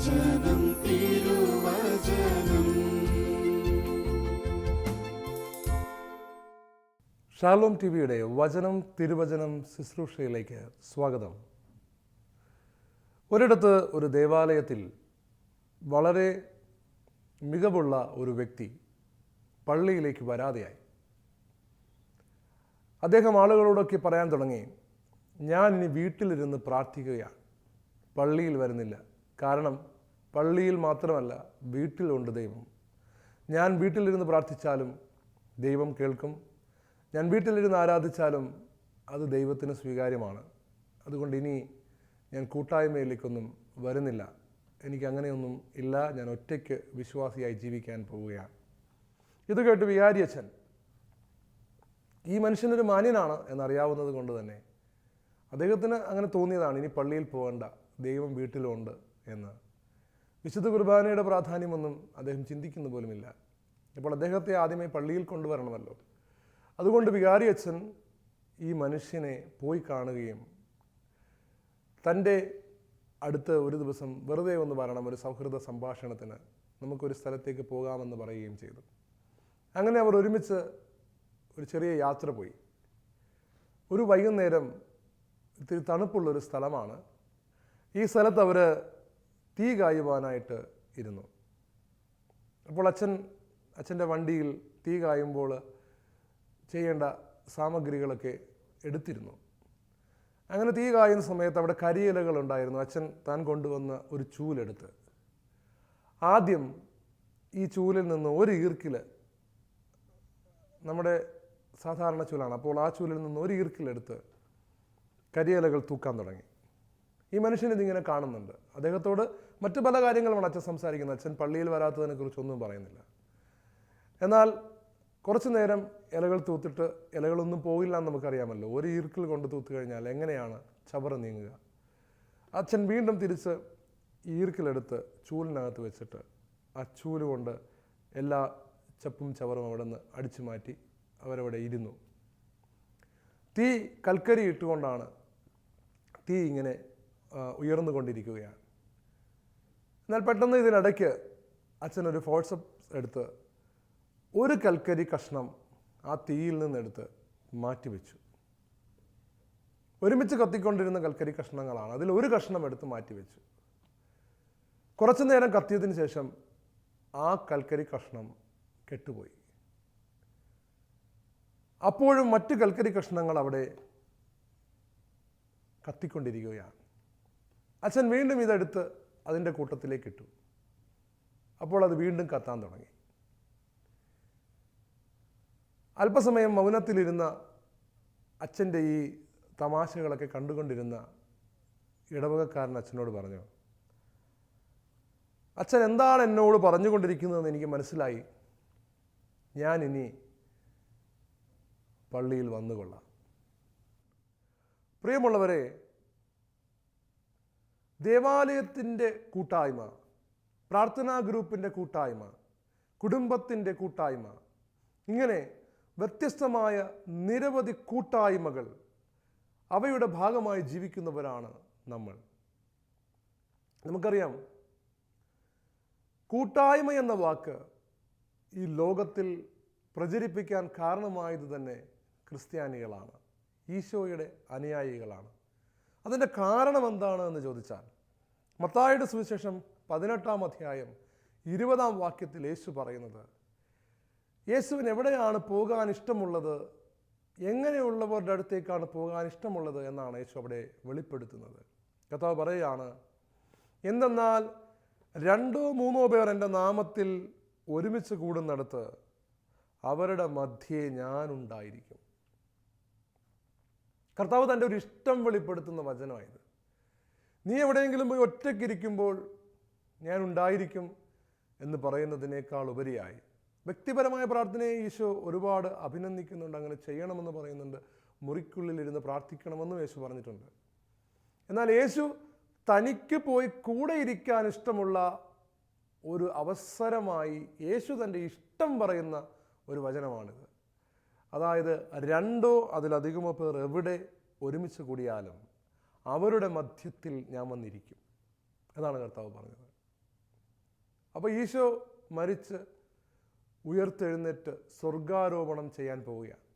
തിരുവചനം തിരുവചനം. Shalom T വിയുടെ വചനം തിരുവചനം ശുശ്രൂഷയിലേക്ക് സ്വാഗതം. ഒരിടത്ത് ഒരു ദേവാലയത്തിൽ വളരെ മികവുള്ള ഒരു വ്യക്തി പള്ളിയിലേക്ക് വരാതെയായി. അദ്ദേഹം ആളുകളോടൊക്കെ പറയാൻ തുടങ്ങി ഞാൻ ഇനി വീട്ടിലിരുന്ന് പ്രാർത്ഥിക്കുകയാണ്. പള്ളിയിൽ വരുന്നില്ല. കാരണം പള്ളിയിൽ മാത്രമല്ല വീട്ടിലുണ്ട് ദൈവം. ഞാൻ വീട്ടിലിരുന്ന് പ്രാർത്ഥിച്ചാലും ദൈവം കേൾക്കും. ഞാൻ വീട്ടിലിരുന്ന് ആരാധിച്ചാലും അത് ദൈവത്തിന് സ്വീകാര്യമാണ്. അതുകൊണ്ട് ഇനി ഞാൻ കൂട്ടായ്മയിലേക്കൊന്നും വരുന്നില്ല. എനിക്ക് അങ്ങനെയൊന്നും ഇല്ല. ഞാൻ ഒറ്റയ്ക്ക് വിശ്വാസിയായി ജീവിക്കാൻ പോവുകയാണ്. ഇത് കേട്ട് വികാരി അച്ഛൻ ഈ മനുഷ്യനൊരു മാന്യനാണ് എന്നറിയാവുന്നത് കൊണ്ട് തന്നെ അദ്ദേഹത്തിന് അങ്ങനെ തോന്നിയതാണ് ഇനി പള്ളിയിൽ പോകണ്ട. ദൈവം വീട്ടിലുണ്ട്. എന്ന്. വിശുദ്ധ കുർബാനയുടെ പ്രാധാന്യമൊന്നും അദ്ദേഹം ചിന്തിക്കുന്ന പോലുമില്ല. ഇപ്പോൾ അദ്ദേഹത്തെ ആദ്യമേ പള്ളിയിൽ കൊണ്ടുവരണമല്ലോ. അതുകൊണ്ട് വികാരി അച്ഛൻ ഈ മനുഷ്യനെ പോയി കാണുകയും തന്റെ അടുത്ത് ഒരു ദിവസം വെറുതെ ഒന്ന് വരണം ഒരു സൗഹൃദ സംഭാഷണത്തിന്. നമുക്കൊരു സ്ഥലത്തേക്ക് പോകാമെന്ന് പറയുകയും ചെയ്തു. അങ്ങനെ അവർ ഒരുമിച്ച് ഒരു ചെറിയ യാത്ര പോയി. ഒരു വൈകുന്നേരം ഇത്തിരി തണുപ്പുള്ളൊരു സ്ഥലമാണ്. ഈ സ്ഥലത്ത് അവർ തീ കായുവാനായിട്ട് ഇരുന്നു. അപ്പോൾ അച്ഛൻ അച്ഛന്റെ വണ്ടിയിൽ തീ കായുമ്പോൾ ചെയ്യേണ്ട സാമഗ്രികളൊക്കെ എടുത്തിരുന്നു. അങ്ങനെ തീ കായുന്ന സമയത്ത് അവിടെ കരിയിലകൾ ഉണ്ടായിരുന്നു. അച്ഛൻ താൻ കൊണ്ടുവന്ന ഒരു ചൂലെടുത്ത്. ആദ്യം ഈ ചൂലിൽ നിന്ന് ഒരു ഈർക്കിൽ നമ്മുടെ സാധാരണ ചൂലാണ്. അപ്പോൾ ആ ചൂലിൽ നിന്ന് ഒരു ഈർക്കിലെടുത്ത് കരിയിലകൾ തൂക്കാൻ തുടങ്ങി. ഈ മനുഷ്യൻ ഇതിങ്ങനെ കാണുന്നുണ്ട്. അദ്ദേഹത്തോട് മറ്റു പല കാര്യങ്ങളുമാണ് അച്ഛൻ സംസാരിക്കുന്നത്. അച്ഛൻ പള്ളിയിൽ വരാത്തതിനെ കുറിച്ചൊന്നും പറയുന്നില്ല. എന്നാൽ കുറച്ചു നേരം ഇലകൾ തൂത്തിട്ട് ഇലകളൊന്നും പോയില്ല എന്ന് നമുക്കറിയാമല്ലോ. ഒരു ഈർക്കിൽ കൊണ്ട് തൂത്തു കഴിഞ്ഞാൽ എങ്ങനെയാണ് ചവറ് നീങ്ങുക? അച്ഛൻ വീണ്ടും തിരിച്ച് ഈർക്കിലെടുത്ത് ചൂലിനകത്ത് വെച്ചിട്ട് ആ ചൂൽ കൊണ്ട് എല്ലാ ചപ്പും ചവറും അവിടെ നിന്ന് അടിച്ചു മാറ്റി അവരവിടെ ഇരുന്നു. തീ കൽക്കരി ഇട്ടുകൊണ്ടാണ് തീ ഇങ്ങനെ ഉയർന്നുകൊണ്ടിരിക്കുകയാണ്. എന്നാൽ പെട്ടെന്ന് ഇതിനിടയ്ക്ക് അച്ഛൻ ഒരു ഫോഴ്സപ്പ് എടുത്ത് ഒരു കൽക്കരി കഷ്ണം ആ തീയിൽ നിന്നെടുത്ത് മാറ്റിവെച്ചു. ഒരുമിച്ച് കത്തിക്കൊണ്ടിരുന്ന കൽക്കരി കഷ്ണങ്ങളാണ് അതിൽ ഒരു കഷ്ണം എടുത്ത് മാറ്റിവെച്ചു. കുറച്ചു നേരം കത്തിയതിന് ശേഷം ആ കൽക്കരി കഷ്ണം കെട്ടുപോയി. അപ്പോഴും മറ്റു കൽക്കരി കഷ്ണങ്ങൾ അവിടെ കത്തിക്കൊണ്ടിരിക്കുകയാണ്. അച്ഛൻ വീണ്ടും ഇതെടുത്ത് അതിന്റെ കൂട്ടത്തിലേക്ക് ഇട്ടു അപ്പോൾ അത് വീണ്ടും കത്താൻ തുടങ്ങി. അല്പസമയം മൗനത്തിലിരുന്ന അച്ഛന്റെ ഈ തമാശകളൊക്കെ കണ്ടുകൊണ്ടിരുന്ന ഇടവകക്കാരൻ അച്ഛനോട് പറഞ്ഞു അച്ഛൻ എന്താണ് എന്നോട് പറഞ്ഞുകൊണ്ടിരിക്കുന്നതെന്ന് എനിക്ക് മനസ്സിലായി. ഞാൻ ഇനി പള്ളിയിൽ വന്നുകൊള്ളാം. പ്രിയമുള്ളവരെ ദേവാലയത്തിന്റെ കൂട്ടായ്മ പ്രാർത്ഥനാ ഗ്രൂപ്പിന്റെ കൂട്ടായ്മ കുടുംബത്തിന്റെ കൂട്ടായ്മ ഇങ്ങനെ വ്യത്യസ്തമായ നിരവധി കൂട്ടായ്മകൾ അവയുടെ ഭാഗമായി ജീവിക്കുന്നവരാണ് നമ്മൾ. നമുക്കറിയാം കൂട്ടായ്മ എന്ന വാക്ക് ഈ ലോകത്തിൽ പ്രചരിപ്പിക്കാൻ കാരണമായത് തന്നെ ക്രിസ്ത്യാനികളാണ് ഈശോയുടെ അനുയായികളാണ്. അതിന്റെ കാരണം എന്താണ് എന്ന് ചോദിച്ചാൽ മത്തായുടെ സുവിശേഷം പതിനെട്ടാം അധ്യായം ഇരുപതാം വാക്യത്തിൽ യേശു പറയുന്നത് യേശുവിന് എവിടെയാണ് പോകാൻ ഇഷ്ടമുള്ളത്? എങ്ങനെയുള്ളവരുടെ അടുത്തേക്കാണ് പോകാൻ ഇഷ്ടമുള്ളത്? എന്നാണ് യേശു അവിടെ വെളിപ്പെടുത്തുന്നത്. കഥാവ് പറയുകയാണ് എന്തെന്നാൽ രണ്ടോ മൂന്നോ പേർ എന്റെ നാമത്തിൽ ഒരുമിച്ച് കൂടുന്നിടത്ത് അവരുടെ മധ്യേ ഞാനുണ്ടായിരിക്കും കർത്താവ് തന്റെ ഒരു ഇഷ്ടം വെളിപ്പെടുത്തുന്ന വചനമായത്. നീ എവിടെയെങ്കിലും പോയി ഒറ്റയ്ക്കിരിക്കുമ്പോൾ ഞാൻ ഉണ്ടായിരിക്കും എന്ന് പറയുന്നതിനേക്കാൾ ഉപരിയായി. വ്യക്തിപരമായ പ്രാർത്ഥനയെ ഈശോ ഒരുപാട് അഭിനന്ദിക്കുന്നുണ്ട് അങ്ങനെ ചെയ്യണമെന്ന് പറയുന്നുണ്ട് മുറിക്കുള്ളിലിരുന്ന് പ്രാർത്ഥിക്കണമെന്നും യേശു പറഞ്ഞിട്ടുണ്ട്. എന്നാൽ യേശു തനിക്ക് പോയി കൂടെ ഇരിക്കാൻ ഇഷ്ടമുള്ള ഒരു അവസരമായി യേശു തന്റെ ഇഷ്ടം പറയുന്ന ഒരു വചനമാണിത്. അതായത് രണ്ടോ അതിലധികമോ പേർ എവിടെ ഒരുമിച്ച് കൂടിയാലും അവരുടെ മധ്യത്തിൽ ഞാൻ വന്നിരിക്കും. അതാണ് കർത്താവ് പറഞ്ഞത്. അപ്പോൾ ഈശോ മരിച്ച് ഉയർത്തെഴുന്നേറ്റ് സ്വർഗാരോപണം ചെയ്യാൻ പോവുകയാണ്.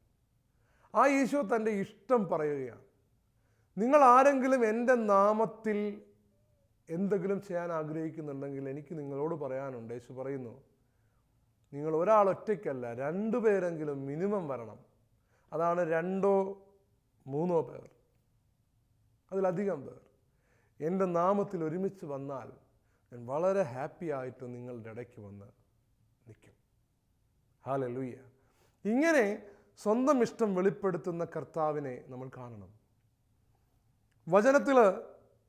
ആ ഈശോ തന്റെ ഇഷ്ടം പറയുകയാണ്. നിങ്ങൾ ആരെങ്കിലും എന്റെ നാമത്തിൽ എന്തെങ്കിലും ചെയ്യാൻ ആഗ്രഹിക്കുന്നുണ്ടെങ്കിൽ എനിക്ക് നിങ്ങളോട് പറയാനുണ്ട്. യേശു പറയുന്നു നിങ്ങൾ ഒരാൾ ഒറ്റയ്ക്കല്ല രണ്ടു പേരെങ്കിലും മിനിമം വരണം. അതാണ് രണ്ടോ മൂന്നോ പേർ. അതിലധികം പേർ. എന്റെ നാമത്തിൽ ഒരുമിച്ച് വന്നാൽ ഞാൻ വളരെ ഹാപ്പി ആയിട്ട് നിങ്ങളുടെ ഇടയ്ക്ക് വന്ന് നിൽക്കും. ഹാലലൂയ ഇങ്ങനെ സ്വന്തം ഇഷ്ടം വെളിപ്പെടുത്തുന്ന കർത്താവിനെ നമ്മൾ കാണണം. വചനത്തിൽ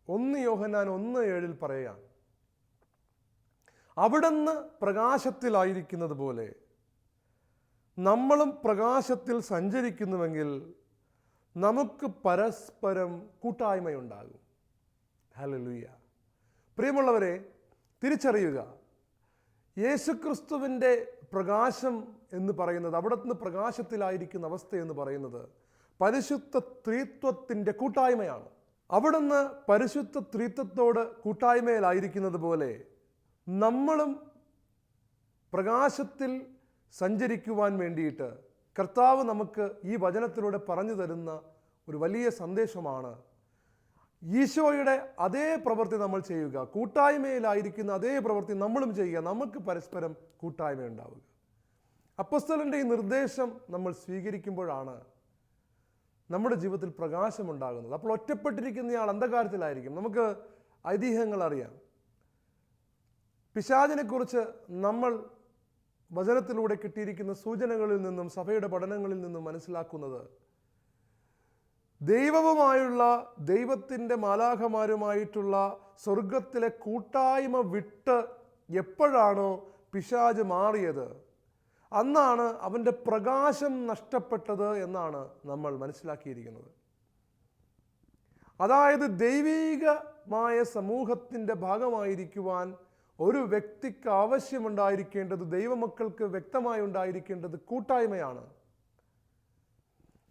ഒന്ന് യോഹന്നാൻ ഒന്ന് ഏഴിൽ പറയുകയാണ് അവിടുന്ന് പ്രകാശത്തിലായിരിക്കുന്നത് പോലെ നമ്മളും പ്രകാശത്തിൽ സഞ്ചരിക്കുന്നുവെങ്കിൽ നമുക്ക് പരസ്പരം കൂട്ടായ്മയുണ്ടാകും. ഹലലുയ്യ പ്രിയമുള്ളവരെ തിരിച്ചറിയുക. യേശുക്രിസ്തുവിന്റെ പ്രകാശം എന്ന് പറയുന്നത് അവിടെ നിന്ന് പ്രകാശത്തിലായിരിക്കുന്ന അവസ്ഥ എന്ന് പറയുന്നത് പരിശുദ്ധ ത്രിത്വത്തിന്റെ കൂട്ടായ്മയാണ്. അവിടുന്ന് പരിശുദ്ധ ത്രിത്വത്തോട് കൂട്ടായ്മയിലായിരിക്കുന്നത് പോലെ നമ്മളും പ്രകാശത്തിൽ സഞ്ചരിക്കുവാൻ വേണ്ടിയിട്ട് കർത്താവ് നമുക്ക് ഈ വചനത്തിലൂടെ പറഞ്ഞു തരുന്ന ഒരു വലിയ സന്ദേശമാണ്. ഈശോയുടെ അതേ പ്രവൃത്തി നമ്മൾ ചെയ്യുക. കൂട്ടായ്മയിലായിരിക്കുന്ന അതേ പ്രവൃത്തി നമ്മളും ചെയ്യുക. നമുക്ക് പരസ്പരം കൂട്ടായ്മ ഉണ്ടാവുക. അപ്പസ്തലന്റെ ഈ നിർദ്ദേശം നമ്മൾ സ്വീകരിക്കുമ്പോഴാണ് നമ്മുടെ ജീവിതത്തിൽ പ്രകാശമുണ്ടാകുന്നത് അപ്പോൾ ഒറ്റപ്പെട്ടിരിക്കുന്നയാൾ അന്ധകാരത്തിലായിരിക്കും. നമുക്ക് ഐതിഹ്യങ്ങൾ അറിയാം. പിശാചിനെക്കുറിച്ച് നമ്മൾ വചനത്തിലൂടെ കിട്ടിയിരിക്കുന്ന സൂചനകളിൽ നിന്നും സഭയുടെ പഠനങ്ങളിൽ നിന്നും മനസ്സിലാക്കുന്നത് ദൈവവുമായുള്ള ദൈവത്തിന്റെ മാലാഖമാരുമായിട്ടുള്ള സ്വർഗത്തിലെ കൂട്ടായ്മ വിട്ട് എപ്പോഴാണോ പിശാജ് മാറിയത് അന്നാണ് അവന്റെ പ്രകാശം നഷ്ടപ്പെട്ടത് എന്നാണ് നമ്മൾ മനസ്സിലാക്കിയിരിക്കുന്നത്. അതായത് ദൈവീകമായ സമൂഹത്തിന്റെ ഭാഗമായിരിക്കുവാൻ ഒരു വ്യക്തിക്ക് ആവശ്യമുണ്ടായിരിക്കേണ്ടത് ദൈവമക്കൾക്ക് വ്യക്തമായി ഉണ്ടായിരിക്കേണ്ടത് കൂട്ടായ്മയാണ്.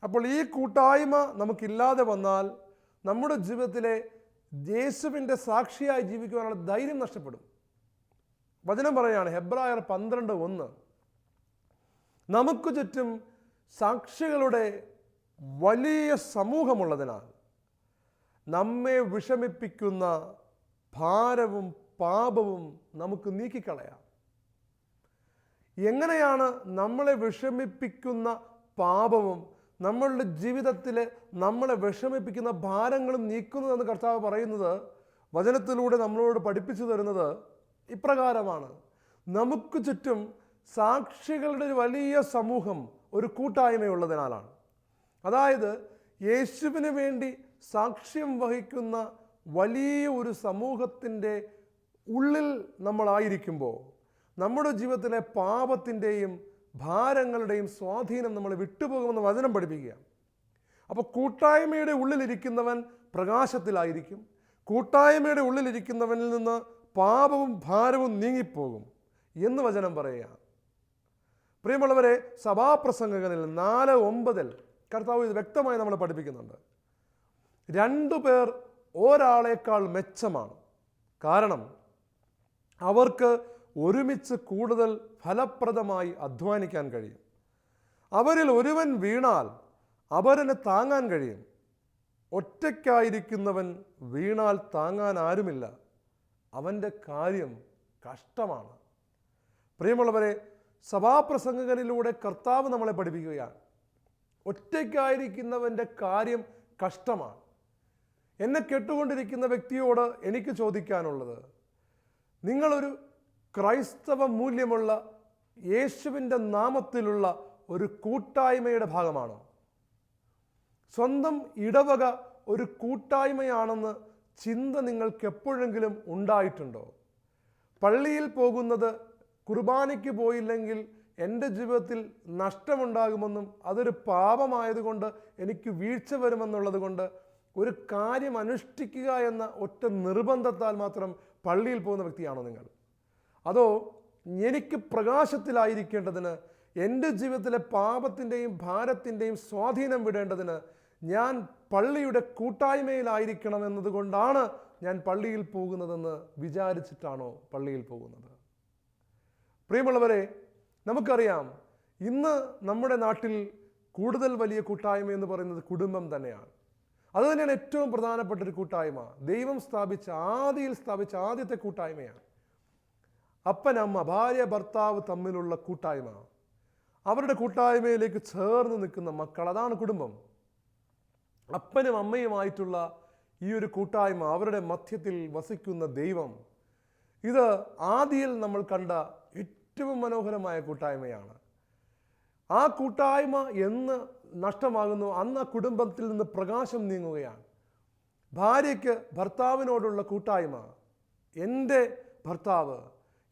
അപ്പോൾ ഈ കൂട്ടായ്മ നമുക്കില്ലാതെ വന്നാൽ നമ്മുടെ ജീവിതത്തിലെ യേശുവിന്റെ സാക്ഷിയായി ജീവിക്കുവാനുള്ള ധൈര്യം നഷ്ടപ്പെടും. വചനം പറയാണ് ഹെബ്രായർ പന്ത്രണ്ട് ഒന്ന്. നമുക്ക് ചുറ്റും സാക്ഷികളുടെ വലിയ സമൂഹമുള്ളതിനാൽ നമ്മെ വിഷമിപ്പിക്കുന്ന ഭാരവും പാപവും നമുക്ക് നീക്കിക്കളയാം. എങ്ങനെയാണ് നമ്മളെ വിഷമിപ്പിക്കുന്ന പാപവും നമ്മളുടെ ജീവിതത്തിൽ നമ്മളെ വിഷമിപ്പിക്കുന്ന ഭാരങ്ങളും നീക്കുന്നതെന്ന് കർത്താവ് പറയുന്നത് വചനത്തിലൂടെ നമ്മളോട് പഠിപ്പിച്ചു തരുന്നത് ഇപ്രകാരമാണ്. നമുക്ക് ചുറ്റും സാക്ഷികളുടെ ഒരു വലിയ സമൂഹം ഒരു കൂട്ടായ്മയുള്ളതിനാലാണ്. അതായത് യേശുവിന് വേണ്ടി സാക്ഷ്യം വഹിക്കുന്ന വലിയ ഒരു സമൂഹത്തിന്റെ ഉള്ളിൽ നമ്മളായിരിക്കുമ്പോൾ നമ്മുടെ ജീവിതത്തിലെ പാപത്തിന്റെയും ഭാരങ്ങളുടെയും സ്വാധീനം നമ്മൾ വിട്ടുപോകുമെന്ന് വചനം പഠിപ്പിക്കുകയാണ് അപ്പോൾ കൂട്ടായ്മയുടെ ഉള്ളിലിരിക്കുന്നവൻ പ്രകാശത്തിലായിരിക്കും. കൂട്ടായ്മയുടെ ഉള്ളിലിരിക്കുന്നവനിൽ നിന്ന് പാപവും ഭാരവും നീങ്ങിപ്പോകും എന്ന് വചനം പറയുകയാണ് പ്രിയമുള്ളവരെ സഭാപ്രസംഗങ്ങളിൽ നാല് ഒമ്പതിൽ കർത്താവ് ഇത് വ്യക്തമായി നമ്മളെ പഠിപ്പിക്കുന്നുണ്ട്. രണ്ടു പേർ ഒരാളേക്കാൾ മെച്ചമാണ്. കാരണം അവർക്ക് ഒരുമിച്ച് കൂടുതൽ ഫലപ്രദമായി അധ്വാനിക്കാൻ കഴിയും. അവരിൽ ഒരുവൻ വീണാൽ അവരന് താങ്ങാൻ കഴിയും. ഒറ്റയ്ക്കായിരിക്കുന്നവൻ വീണാൽ താങ്ങാൻ ആരുമില്ല. അവന്റെ കാര്യം കഷ്ടമാണ്. പ്രിയമുള്ളവരെ സഭാപ്രസംഗങ്ങളിലൂടെ കർത്താവ് നമ്മളെ പഠിപ്പിക്കുകയാണ്. ഒറ്റയ്ക്കായിരിക്കുന്നവന്റെ കാര്യം കഷ്ടമാണ്. എന്നെ കേട്ടുകൊണ്ടിരിക്കുന്ന വ്യക്തിയോട് എനിക്ക് ചോദിക്കാനുള്ളത് നിങ്ങളൊരു ക്രൈസ്തവ മൂല്യമുള്ള യേശുവിന്റെ നാമത്തിലുള്ള ഒരു കൂട്ടായ്മയുടെ ഭാഗമാണോ? സ്വന്തം ഇടവക ഒരു കൂട്ടായ്മയാണെന്ന് ചിന്ത നിങ്ങൾക്ക് എപ്പോഴെങ്കിലും ഉണ്ടായിട്ടുണ്ടോ? പള്ളിയിൽ പോകുന്നത് കുർബാനയ്ക്ക് പോയില്ലെങ്കിൽ എന്റെ ജീവിതത്തിൽ നഷ്ടമുണ്ടാകുമെന്നും അതൊരു പാപമായതുകൊണ്ട് എനിക്ക് വീഴ്ച വരുമെന്നുള്ളത് കൊണ്ട് ഒരു കാര്യം അനുഷ്ഠിക്കുക എന്ന ഒറ്റ നിർബന്ധത്താൽ മാത്രം പള്ളിയിൽ പോകുന്ന വ്യക്തിയാണോ നിങ്ങൾ? അതോ എനിക്ക് പ്രകാശത്തിലായിരിക്കേണ്ടതിന് എന്റെ ജീവിതത്തിലെ പാപത്തിന്റെയും ഭാരത്തിന്റെയും സ്വാധീനം വിടേണ്ടതിന് ഞാൻ പള്ളിയുടെ കൂട്ടായ്മയിലായിരിക്കണം എന്നതുകൊണ്ടാണ് ഞാൻ പള്ളിയിൽ പോകുന്നതെന്ന് വിചാരിച്ചിട്ടാണോ പള്ളിയിൽ പോകുന്നത്? പ്രിയമുള്ളവരെ നമുക്കറിയാം ഇന്ന് നമ്മുടെ നാട്ടിൽ കൂടുതൽ വലിയ കൂട്ടായ്മ എന്ന് പറയുന്നത് കുടുംബം തന്നെയാണ്. അത് തന്നെയാണ് ഏറ്റവും പ്രധാനപ്പെട്ട ഒരു കൂട്ടായ്മ. ദൈവം സ്ഥാപിച്ച ആദിയിൽ സ്ഥാപിച്ച ആദ്യത്തെ കൂട്ടായ്മയാണ്. അപ്പൻ അമ്മ ഭാര്യ ഭർത്താവ് തമ്മിലുള്ള കൂട്ടായ്മ. അവരുടെ കൂട്ടായ്മയിലേക്ക് ചേർന്ന് നിൽക്കുന്ന മക്കൾ അതാണ് കുടുംബം. അപ്പനും അമ്മയുമായിട്ടുള്ള ഈ ഒരു കൂട്ടായ്മ അവരുടെ മധ്യത്തിൽ വസിക്കുന്ന ദൈവം. ഇത് ആദിയിൽ നമ്മൾ കണ്ട ഏറ്റവും മനോഹരമായ കൂട്ടായ്മയാണ്. ആ കൂട്ടായ്മ എന്ന് നഷ്ടമാകുന്നു. അന്ന് ആ കുടുംബത്തിൽ നിന്ന് പ്രകാശം നീങ്ങുകയാണ്. ഭാര്യയ്ക്ക് ഭർത്താവിനോടുള്ള കൂട്ടായ്മ. എന്റെ ഭർത്താവ്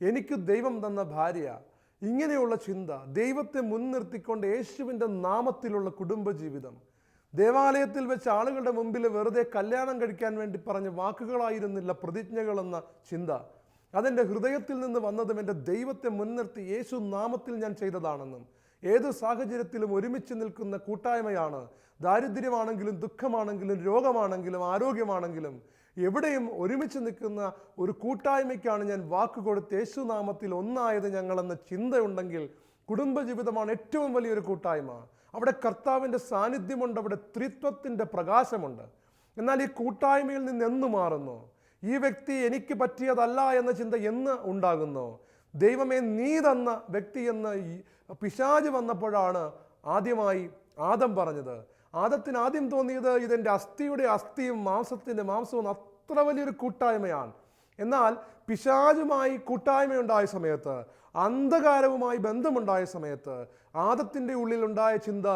എനിക്ക് ദൈവം തന്ന ഭാര്യ. ഇങ്ങനെയുള്ള ചിന്ത ദൈവത്തെ മുൻനിർത്തിക്കൊണ്ട് യേശുവിന്റെ നാമത്തിലുള്ള കുടുംബജീവിതം. ദേവാലയത്തിൽ വെച്ച് ആളുകളുടെ മുമ്പിൽ വെറുതെ കല്യാണം കഴിക്കാൻ വേണ്ടി പറഞ്ഞ വാക്കുകളായിരുന്നില്ല പ്രതിജ്ഞകളെന്ന ചിന്ത. അതെന്റെ ഹൃദയത്തിൽ നിന്ന് വന്നതും എന്റെ ദൈവത്തെ മുൻനിർത്തി യേശു നാമത്തിൽ ഞാൻ ചെയ്തതാണെന്നും. ഏതു സാഹചര്യത്തിലും ഒരുമിച്ച് നിൽക്കുന്ന കൂട്ടായ്മയാണ്. ദാരിദ്ര്യമാണെങ്കിലും ദുഃഖമാണെങ്കിലും രോഗമാണെങ്കിലും ആരോഗ്യമാണെങ്കിലും എവിടെയും ഒരുമിച്ച് നിൽക്കുന്ന ഒരു കൂട്ടായ്മയ്ക്കാണ് ഞാൻ വാക്ക് കൊടുത്ത് യേശുനാമത്തിൽ ഒന്നായത് ഞങ്ങളെന്ന ചിന്തയുണ്ടെങ്കിൽ കുടുംബജീവിതമാണ് ഏറ്റവും വലിയൊരു കൂട്ടായ്മ. അവിടെ കർത്താവിന്റെ സാന്നിധ്യമുണ്ട് അവിടെ ത്രിത്വത്തിന്റെ പ്രകാശമുണ്ട്. എന്നാൽ ഈ കൂട്ടായ്മയിൽ നിന്ന് എന്ന് മാറുന്നു? ഈ വ്യക്തി എനിക്ക് പറ്റിയതല്ല എന്ന ചിന്ത എന്ന് ഉണ്ടാകുന്നു? ദൈവമേ നീ തന്ന വ്യക്തി എന്ന് പിശാജ് വന്നപ്പോഴാണ് ആദ്യമായി ആദം പറഞ്ഞത്. ആദത്തിന് ആദ്യം തോന്നിയത് ഇതെന്റെ അസ്ഥിയുടെ അസ്ഥിയും മാംസത്തിന്റെ മാംസവും അത്ര വലിയൊരു കൂട്ടായ്മയാണ്. എന്നാൽ പിശാചുമായി കൂട്ടായ്മയുണ്ടായ സമയത്ത് അന്ധകാരവുമായി ബന്ധമുണ്ടായ സമയത്ത് ആദത്തിന്റെ ഉള്ളിലുണ്ടായ ചിന്ത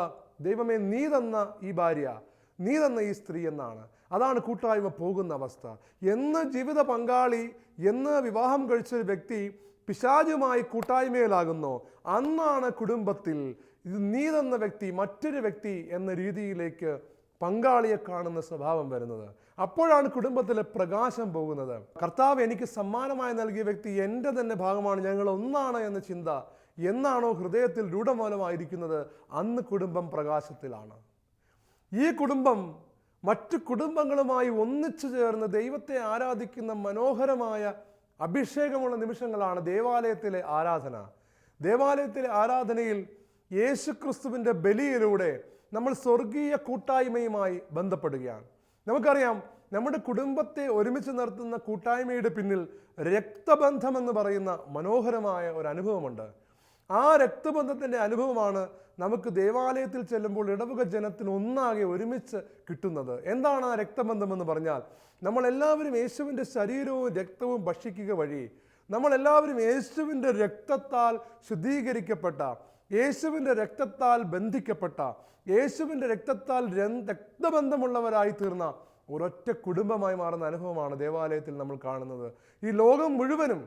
ദൈവമേ നീ തന്ന ഈ ഭാര്യ നീ തന്ന ഈ സ്ത്രീ എന്നാണ്. അതാണ് കൂട്ടായ്മ പോകുന്ന അവസ്ഥ. എന്ന് ജീവിത പങ്കാളി എന്ന് വിവാഹം കഴിച്ചൊരു വ്യക്തി പിശാചുമായി കൂട്ടായ്മയിലാകുന്നു. അന്നാണ് കുടുംബത്തിൽ ഇത് നീ തന്ന വ്യക്തി മറ്റൊരു വ്യക്തി എന്ന രീതിയിലേക്ക് പങ്കാളിയെ കാണുന്ന സ്വഭാവം വരുന്നത്. അപ്പോഴാണ് കുടുംബത്തിലെ പ്രകാശം പോകുന്നത്. കർത്താവ് എനിക്ക് സമ്മാനമായി നൽകിയ വ്യക്തി എന്റെ തന്നെ ഭാഗമാണ് ഞങ്ങൾ ഒന്നാണ് എന്ന ചിന്ത എന്നാണോ ഹൃദയത്തിൽ രൂഢമൂലമായിരിക്കുന്നത്? അന്ന് കുടുംബം പ്രകാശത്തിലാണ്. ഈ കുടുംബം മറ്റു കുടുംബങ്ങളുമായി ഒന്നിച്ചു ചേർന്ന് ദൈവത്തെ ആരാധിക്കുന്ന മനോഹരമായ അഭിഷേകമുള്ള നിമിഷങ്ങളാണ് ദേവാലയത്തിലെ ആരാധന. ദേവാലയത്തിലെ ആരാധനയിൽ യേശുക്രിസ്തുവിന്റെ ബലിയിലൂടെ നമ്മൾ സ്വർഗീയ കൂട്ടായ്മയുമായി ബന്ധപ്പെടുകയാണ്. നമുക്കറിയാം നമ്മുടെ കുടുംബത്തെ ഒരുമിച്ച് നിർത്തുന്ന കൂട്ടായ്മയുടെ പിന്നിൽ രക്തബന്ധമെന്ന് പറയുന്ന മനോഹരമായ ഒരു അനുഭവമുണ്ട്. ആ രക്തബന്ധത്തിന്റെ അനുഭവമാണ് നമുക്ക് ദേവാലയത്തിൽ ചെല്ലുമ്പോൾ ഇടവക ജനത്തിന് ഒന്നാകെ ഒരുമിച്ച് കിട്ടുന്നത്. എന്താണ് ആ രക്തബന്ധം എന്ന് പറഞ്ഞാൽ നമ്മളെല്ലാവരും യേശുവിന്റെ ശരീരവും രക്തവും ഭക്ഷിക്കുക വഴി നമ്മളെല്ലാവരും യേശുവിന്റെ രക്തത്താൽ ശുദ്ധീകരിക്കപ്പെട്ട യേശുവിന്റെ രക്തത്താൽ ബന്ധിക്കപ്പെട്ട യേശുവിന്റെ രക്തത്താൽ രക്തബന്ധമുള്ളവരായി തീർന്ന ഒരൊറ്റ കുടുംബമായി മാറുന്ന അനുഭവമാണ് ദേവാലയത്തിൽ നമ്മൾ കാണുന്നത്. ഈ ലോകം മുഴുവനും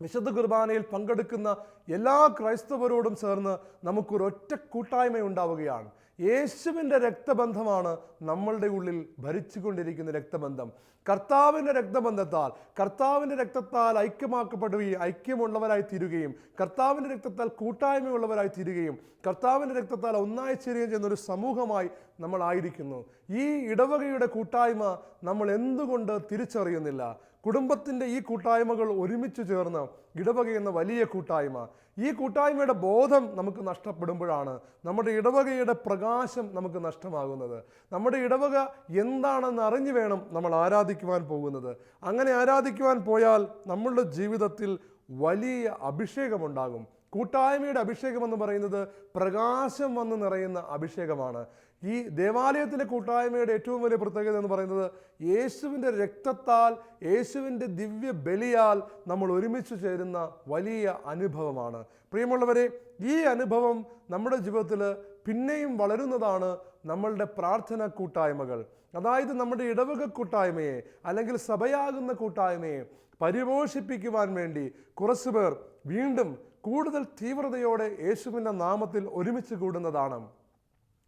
വിശുദ്ധ കുർബാനയിൽ പങ്കെടുക്കുന്ന എല്ലാ ക്രൈസ്തവരോടും ചേർന്ന് നമുക്കൊരൊറ്റ കൂട്ടായ്മ ഉണ്ടാവുകയാണ് യേശുവിന്റെ രക്തബന്ധമാണ് നമ്മളുടെ ഉള്ളിൽ ഭരിച്ചുകൊണ്ടിരിക്കുന്ന രക്തബന്ധം. കർത്താവിന്റെ രക്തബന്ധത്താൽ കർത്താവിന്റെ രക്തത്താൽ ഐക്യമാക്കപ്പെടുകയും ഐക്യമുള്ളവരായി തീരുകയും കർത്താവിന്റെ രക്തത്താൽ കൂട്ടായ്മയുള്ളവരായി തീരുകയും കർത്താവിന്റെ രക്തത്താൽ ഒന്നായി ചേരുകയും ചെയ്യുന്ന ഒരു സമൂഹമായി നമ്മളായിരിക്കുന്നു. ഈ ഇടവകയുടെ കൂട്ടായ്മ നമ്മൾ എന്തുകൊണ്ട് തിരിച്ചറിയുന്നില്ല? കുടുംബത്തിന്റെ ഈ കൂട്ടായ്മകൾ ഒരുമിച്ച് ചേർന്ന് ഇടവക എന്ന വലിയ കൂട്ടായ്മ. ഈ കൂട്ടായ്മയുടെ ബോധം നമുക്ക് നഷ്ടപ്പെടുമ്പോഴാണ് നമ്മുടെ ഇടവകയുടെ പ്രകാശം നമുക്ക് നഷ്ടമാകുന്നത്. നമ്മുടെ ഇടവക എന്താണെന്ന് അറിഞ്ഞു വേണം നമ്മൾ ആരാധിക്കുവാൻ പോകുന്നത്. അങ്ങനെ ആരാധിക്കുവാൻ പോയാൽ നമ്മളുടെ ജീവിതത്തിൽ വലിയ അഭിഷേകമുണ്ടാകും. കൂട്ടായ്മയുടെ അഭിഷേകം എന്ന് പറയുന്നത് പ്രകാശം വന്ന് നിറയുന്ന അഭിഷേകമാണ്. ഈ ദേവാലയത്തിലെ കൂട്ടായ്മയുടെ ഏറ്റവും വലിയ പ്രത്യേകത എന്ന് പറയുന്നത് യേശുവിന്റെ രക്തത്താൽ യേശുവിന്റെ ദിവ്യ ബലിയാൽ നമ്മൾ ഒരുമിച്ച് ചേരുന്ന വലിയ അനുഭവമാണ്. പ്രിയമുള്ളവരെ ഈ അനുഭവം നമ്മുടെ ജീവിതത്തിൽ പിന്നെയും വളരുന്നതാണ് നമ്മളുടെ പ്രാർത്ഥന കൂട്ടായ്മകൾ. അതായത് നമ്മുടെ ഇടവക കൂട്ടായ്മയെ അല്ലെങ്കിൽ സഭയാകുന്ന കൂട്ടായ്മയെ പരിപോഷിപ്പിക്കുവാൻ വേണ്ടി കുറച്ചുപേർ വീണ്ടും കൂടുതൽ തീവ്രതയോടെ യേശുവിന്റെ നാമത്തിൽ ഒരുമിച്ച് കൂടുന്നതാണ്.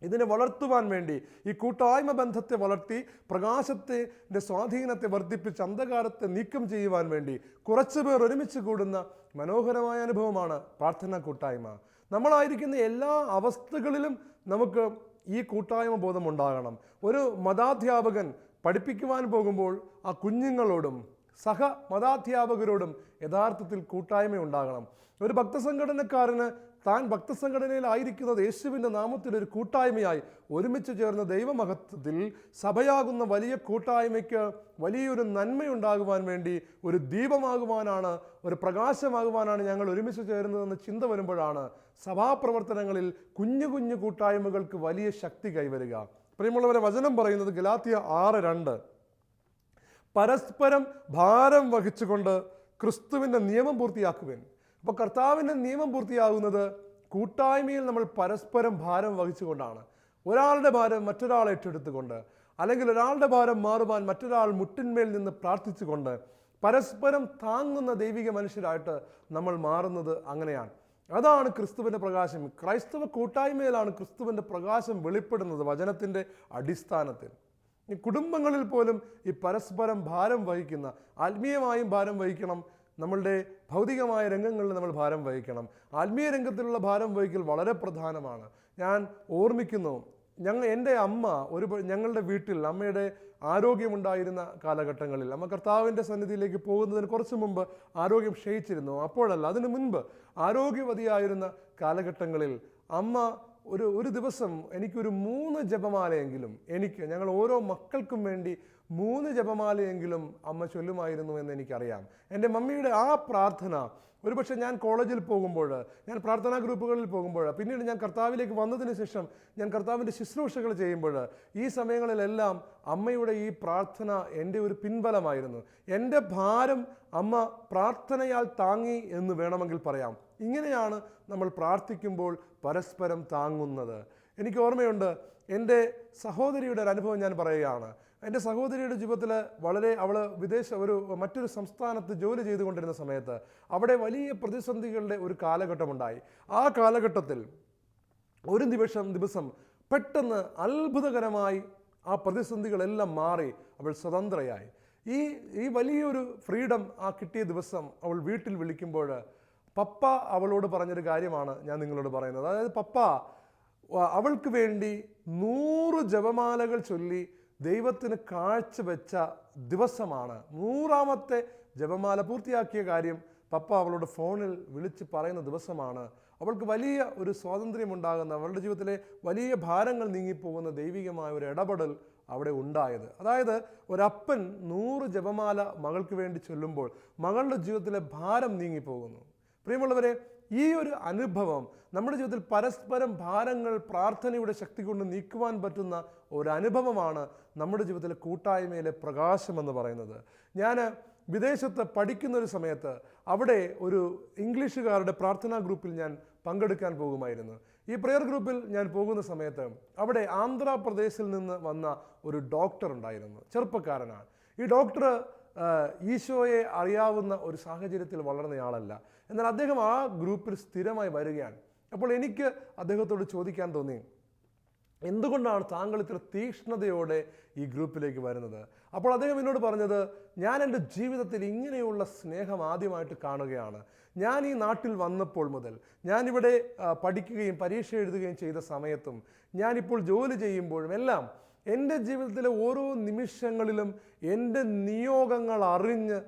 ഇതിനെ വളർത്തുവാൻ വേണ്ടി ഈ കൂട്ടായ്മ ബന്ധത്തെ വളർത്തി പ്രകാശത്തിന്റെ സ്വാധീനത്തെ വർദ്ധിപ്പിച്ച് അന്ധകാരത്തെ നീക്കം ചെയ്യുവാൻ വേണ്ടി കുറച്ചുപേർ ഒരുമിച്ച് കൂടുന്ന മനോഹരമായ അനുഭവമാണ് പ്രാർത്ഥന കൂട്ടായ്മ. നമ്മളായിരിക്കുന്ന എല്ലാ അവസ്ഥകളിലും നമുക്ക് ഈ കൂട്ടായ്മ ബോധം ഉണ്ടാകണം. ഒരു മതാധ്യാപകൻ പഠിപ്പിക്കുവാൻ പോകുമ്പോൾ ആ കുഞ്ഞുങ്ങളോടും സഹ മതാധ്യാപകരോടും യഥാർത്ഥത്തിൽ കൂട്ടായ്മ ഉണ്ടാകണം ഒരു ഭക്തസംഘടനക്കാരന് താൻ ഭക്തസംഘടനയിലായിരിക്കുന്നത് യേശുവിന്റെ നാമത്തിൽ ഒരു കൂട്ടായ്മയായി ഒരുമിച്ച് ചേർന്ന ദൈവമഹത്വത്തിൽ സഭയാകുന്ന വലിയ കൂട്ടായ്മയ്ക്ക് വലിയൊരു നന്മയുണ്ടാകുവാൻ വേണ്ടി ഒരു ദീപമാകുവാനാണ് ഒരു പ്രകാശമാകുവാനാണ് ഞങ്ങൾ ഒരുമിച്ച് ചേരുന്നതെന്ന് ചിന്ത വരുമ്പോഴാണ് സഭാപ്രവർത്തനങ്ങളിൽ കുഞ്ഞു കുഞ്ഞു കൂട്ടായ്മകൾക്ക് വലിയ ശക്തി കൈവരിക. പ്രിയമുള്ളവരെ വചനം പറയുന്നത് ഗലാത്തിയ ആറ് രണ്ട്. പരസ്പരം ഭാരം വഹിച്ചുകൊണ്ട് ക്രിസ്തുവിന്റെ നിയമം പൂർത്തിയാക്കുവാൻ. അപ്പോൾ കർത്താവിന്റെ നിയമം പൂർത്തിയാകുന്നത് കൂട്ടായ്മയിൽ നമ്മൾ പരസ്പരം ഭാരം വഹിച്ചുകൊണ്ടാണ്. ഒരാളുടെ ഭാരം മറ്റൊരാൾ ഏറ്റെടുത്തുകൊണ്ട് അല്ലെങ്കിൽ ഒരാളുടെ ഭാരം മാറുവാൻ മറ്റൊരാൾ മുട്ടിന്മേൽ നിന്ന് പ്രാർത്ഥിച്ചുകൊണ്ട് പരസ്പരം താങ്ങുന്ന ദൈവിക മനുഷ്യരായിട്ട് നമ്മൾ മാറുന്നത് അങ്ങനെയാണ്. അതാണ് ക്രിസ്തുവിന്റെ പ്രകാശം. ക്രൈസ്തവ കൂട്ടായ്മയിലാണ് ക്രിസ്തുവിന്റെ പ്രകാശം വെളിപ്പെടുന്നത് വചനത്തിന്റെ അടിസ്ഥാനത്തിൽ. കുടുംബങ്ങളിൽ പോലും ഈ പരസ്പരം ഭാരം വഹിക്കുന്ന ആത്മീയമായും ഭാരം വഹിക്കണം നമ്മളുടെ ഭൗതികമായ രംഗങ്ങളിൽ നമ്മൾ ഭാരം വഹിക്കണം. ആത്മീയ രംഗത്തിലുള്ള ഭാരം വഹിക്കൽ വളരെ പ്രധാനമാണ്. ഞാൻ ഓർമ്മിക്കുന്നു ഞങ്ങൾ എന്റെ അമ്മ ഒരു ഞങ്ങളുടെ വീട്ടിൽ അമ്മയുടെ ആരോഗ്യമുണ്ടായിരുന്ന കാലഘട്ടങ്ങളിൽ അമ്മ കർത്താവിന്റെ സന്നിധിയിലേക്ക് പോകുന്നതിന് കുറച്ച് മുമ്പ് ആരോഗ്യം ക്ഷയിച്ചിരുന്നു. അപ്പോഴല്ല അതിനു മുൻപ് ആരോഗ്യവതിയായിരുന്ന കാലഘട്ടങ്ങളിൽ അമ്മ ഒരു ഒരു ദിവസം എനിക്കൊരു മൂന്ന് ജപമാലയെങ്കിലും എനിക്ക് ഞങ്ങൾ ഓരോ മക്കൾക്കും വേണ്ടി മൂന്ന് ജപമാലയെങ്കിലും അമ്മ ചൊല്ലുമായിരുന്നു എന്ന് എനിക്കറിയാം. എന്റെ മമ്മിയുടെ ആ പ്രാർത്ഥന ഒരുപക്ഷെ ഞാൻ കോളേജിൽ പോകുമ്പോൾ ഞാൻ പ്രാർത്ഥനാ ഗ്രൂപ്പുകളിൽ പോകുമ്പോൾ പിന്നീട് ഞാൻ കർത്താവിലേക്ക് വന്നതിന് ശേഷം ഞാൻ കർത്താവിന്റെ ശുശ്രൂഷകൾ ചെയ്യുമ്പോൾ ഈ സമയങ്ങളിലെല്ലാം അമ്മയുടെ ഈ പ്രാർത്ഥന എന്റെ ഒരു പിൻബലമായിരുന്നു. എന്റെ ഭാരം അമ്മ പ്രാർത്ഥനയാൽ താങ്ങി എന്ന് വേണമെങ്കിൽ പറയാം. ഇങ്ങനെയാണ് നമ്മൾ പ്രാർത്ഥിക്കുമ്പോൾ പരസ്പരം താങ്ങുന്നത്. എനിക്ക് ഓർമ്മയുണ്ട് എന്റെ സഹോദരിയുടെ ഒരു അനുഭവം ഞാൻ പറയുകയാണ്. എന്റെ സഹോദരിയുടെ ജീവിതത്തിൽ വളരെ അവൾ വിദേശ ഒരു മറ്റൊരു സംസ്ഥാനത്ത് ജോലി ചെയ്തുകൊണ്ടിരുന്ന സമയത്ത് അവിടെ വലിയ പ്രതിസന്ധികളുടെ ഒരു കാലഘട്ടമുണ്ടായി. ആ കാലഘട്ടത്തിൽ ഒരു നിമിഷം ദിവസം പെട്ടെന്ന് അത്ഭുതകരമായി ആ പ്രതിസന്ധികളെല്ലാം മാറി അവൾ സ്വതന്ത്രയായി. ഈ ഈ വലിയൊരു ഫ്രീഡം ആ കിട്ടിയ ദിവസം അവൾ വീട്ടിൽ വിളിക്കുമ്പോൾ പപ്പ അവളോട് പറഞ്ഞൊരു കാര്യമാണ് ഞാൻ നിങ്ങളോട് പറയുന്നത്. അതായത് പപ്പ അവൾക്ക് വേണ്ടി നൂറ് ജപമാലകൾ ചൊല്ലി ദൈവത്തിന് കാഴ്ചവെച്ച ദിവസമാണ്. നൂറാമത്തെ ജപമാല പൂർത്തിയാക്കിയ കാര്യം പപ്പ അവളോട് ഫോണിൽ വിളിച്ച് പറയുന്ന ദിവസമാണ്. അവൾക്ക് വലിയ ഒരു സ്വാതന്ത്ര്യമുണ്ടാകുന്ന അവളുടെ ജീവിതത്തിലെ വലിയ ഭാരങ്ങൾ നീങ്ങിപ്പോകുന്ന ദൈവികമായ ഒരു ഇടപെടൽ അവിടെ ഉണ്ടായത്. അതായത് ഒരപ്പൻ നൂറ് ജപമാല മകൾക്ക് വേണ്ടി ചൊല്ലുമ്പോൾ മകളുടെ ജീവിതത്തിലെ ഭാരം നീങ്ങിപ്പോകുന്നു. പ്രിയമുള്ളവരെ ഈ ഒരു അനുഭവം നമ്മുടെ ജീവിതത്തിൽ പരസ്പരം ഭാരങ്ങൾ പ്രാർത്ഥനയുടെ ശക്തി കൊണ്ട് നീക്കുവാൻ പറ്റുന്ന ഒരു അനുഭവമാണ് നമ്മുടെ ജീവിതത്തിലെ കൂട്ടായ്മയിലെ പ്രകാശം എന്ന് പറയുന്നത്. ഞാൻ വിദേശത്ത് പഠിക്കുന്ന ഒരു സമയത്ത് അവിടെ ഒരു ഇംഗ്ലീഷുകാരുടെ പ്രാർത്ഥനാ ഗ്രൂപ്പിൽ ഞാൻ പങ്കെടുക്കാൻ പോകുമായിരുന്നു. ഈ പ്രെയർ ഗ്രൂപ്പിൽ ഞാൻ പോകുന്ന സമയത്ത് അവിടെ ആന്ധ്രാപ്രദേശിൽ നിന്ന് വന്ന ഒരു ഡോക്ടർ ഉണ്ടായിരുന്നു ചെറുപ്പക്കാരനാണ്. ഈ ഡോക്ടർ ഈശോയെ അറിയാവുന്ന ഒരു സാഹചര്യത്തിൽ വളർന്നയാളല്ല. എന്നാൽ അദ്ദേഹം ആ ഗ്രൂപ്പിൽ സ്ഥിരമായി വരികയാണ്. അപ്പോൾ എനിക്ക് അദ്ദേഹത്തോട് ചോദിക്കാൻ തോന്നി എന്തുകൊണ്ടാണ് താങ്കൾ ഇത്ര തീക്ഷ്ണതയോടെ ഈ ഗ്രൂപ്പിലേക്ക് വരുന്നത്? അപ്പോൾ അദ്ദേഹം എന്നോട് പറഞ്ഞത് ഞാൻ എന്റെ ജീവിതത്തിൽ ഇങ്ങനെയുള്ള സ്നേഹം ആദ്യമായിട്ട് കാണുകയാണ്. ഞാൻ ഈ നാട്ടിൽ വന്നപ്പോൾ മുതൽ ഞാനിവിടെ പഠിക്കുകയും പരീക്ഷ എഴുതുകയും ചെയ്ത സമയത്തും ഞാനിപ്പോൾ ജോലി ചെയ്യുമ്പോഴും എല്ലാം എന്റെ ജീവിതത്തിലെ ഓരോ നിമിഷങ്ങളിലും എന്റെ നിയോഗങ്ങൾ അറിഞ്ഞ്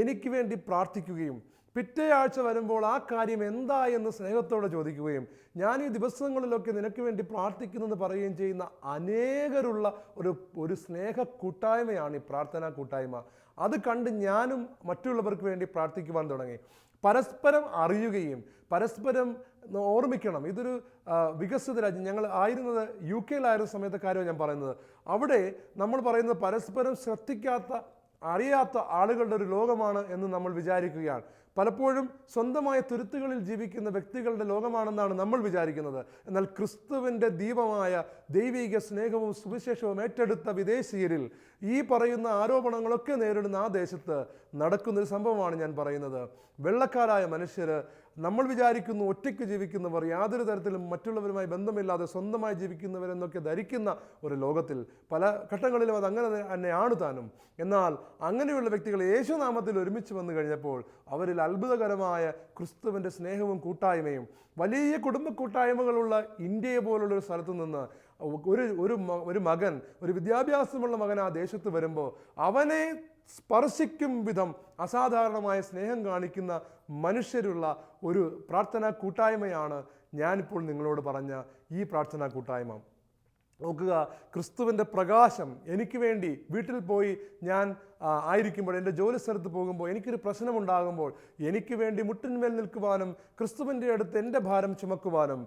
എനിക്ക് വേണ്ടി പ്രാർത്ഥിക്കുകയും പിറ്റേ ആഴ്ച വരുമ്പോൾ ആ കാര്യം എന്താ എന്ന് സ്നേഹത്തോടെ ചോദിക്കുകയും ഞാൻ ഈ ദിവസങ്ങളിലൊക്കെ നിനക്ക് വേണ്ടി പ്രാർത്ഥിക്കുന്നെന്ന് പറയുകയും ചെയ്യുന്ന അനേകരുള്ള ഒരു ഒരു സ്നേഹ കൂട്ടായ്മയാണ് ഈ പ്രാർത്ഥനാ കൂട്ടായ്മ. അത് കണ്ട് ഞാനും മറ്റുള്ളവർക്ക് വേണ്ടി പ്രാർത്ഥിക്കുവാൻ തുടങ്ങി. പരസ്പരം അറിയുകയും പരസ്പരം ഓർമ്മിക്കണം. ഇതൊരു വികസിത രാജ്യം. ഞങ്ങൾ ആയിരുന്നത് യു കെയിലായിരുന്ന സമയത്തെ കാര്യമാണ് ഞാൻ പറയുന്നത്. അവിടെ നമ്മൾ പറയുന്നത് പരസ്പരം ശ്രദ്ധിക്കാത്ത അറിയാത്ത ആളുകളുടെ ഒരു ലോകമാണ് എന്ന് നമ്മൾ വിചാരിക്കുകയാണ്. പലപ്പോഴും സ്വന്തമായ തുരുത്തുകളിൽ ജീവിക്കുന്ന വ്യക്തികളുടെ ലോകമാണെന്നാണ് നമ്മൾ വിചാരിക്കുന്നത്. എന്നാൽ ക്രിസ്തുവിന്റെ ദീപമായ ദൈവിക സ്നേഹവും സുവിശേഷവും ഏറ്റെടുത്ത വിദേശീയരിൽ ഈ പറയുന്ന ആരോപണങ്ങളൊക്കെ നേരിടുന്ന ആ ദേശത്ത് നടക്കുന്നൊരു സംഭവമാണ് ഞാൻ പറയുന്നത്. വെള്ളക്കാരായ മനുഷ്യർ നമ്മൾ വിചാരിക്കുന്നു ഒറ്റയ്ക്ക് ജീവിക്കുന്നവർ യാതൊരു തരത്തിലും മറ്റുള്ളവരുമായി ബന്ധമില്ലാതെ സ്വന്തമായി ജീവിക്കുന്നവരെന്നൊക്കെ ധരിക്കുന്ന ഒരു ലോകത്തിൽ പല ഘട്ടങ്ങളിലും അത് അങ്ങനെ തന്നെയാണ് താനും. എന്നാൽ അങ്ങനെയുള്ള വ്യക്തികൾ യേശുനാമത്തിൽ ഒരുമിച്ച് വന്നു കഴിഞ്ഞപ്പോൾ അവരിൽ അത്ഭുതകരമായ ക്രിസ്തുവിന്റെ സ്നേഹവും കൂട്ടായ്മയും വലിയ കുടുംബ കൂട്ടായ്മകളുള്ള ഇന്ത്യയെ പോലുള്ള ഒരു സ്ഥലത്തു നിന്ന് ഒരു ഒരു ഒരു മകൻ ഒരു വിദ്യാഭ്യാസമുള്ള മകൻ ആ ദേശത്ത് വരുമ്പോൾ അവനെ സ്പർശിക്കും വിധം അസാധാരണമായ സ്നേഹം കാണിക്കുന്ന മനുഷ്യരുള്ള ഒരു പ്രാർത്ഥനാ കൂട്ടായ്മയാണ് ഞാനിപ്പോൾ നിങ്ങളോട് പറഞ്ഞ ഈ പ്രാർത്ഥനാ കൂട്ടായ്മ. നോക്കുക ക്രിസ്തുവിന്റെ പ്രകാശം എനിക്ക് വേണ്ടി വീട്ടിൽ പോയി ഞാൻ ആയിരിക്കുമ്പോൾ എന്റെ ജോലി സ്ഥലത്ത് പോകുമ്പോൾ എനിക്കൊരു പ്രശ്നമുണ്ടാകുമ്പോൾ എനിക്ക് വേണ്ടി മുട്ടിന്മേൽ നിൽക്കുവാനും ക്രിസ്തുവിന്റെ അടുത്ത് എന്റെ ഭാരം ചുമക്കുവാനും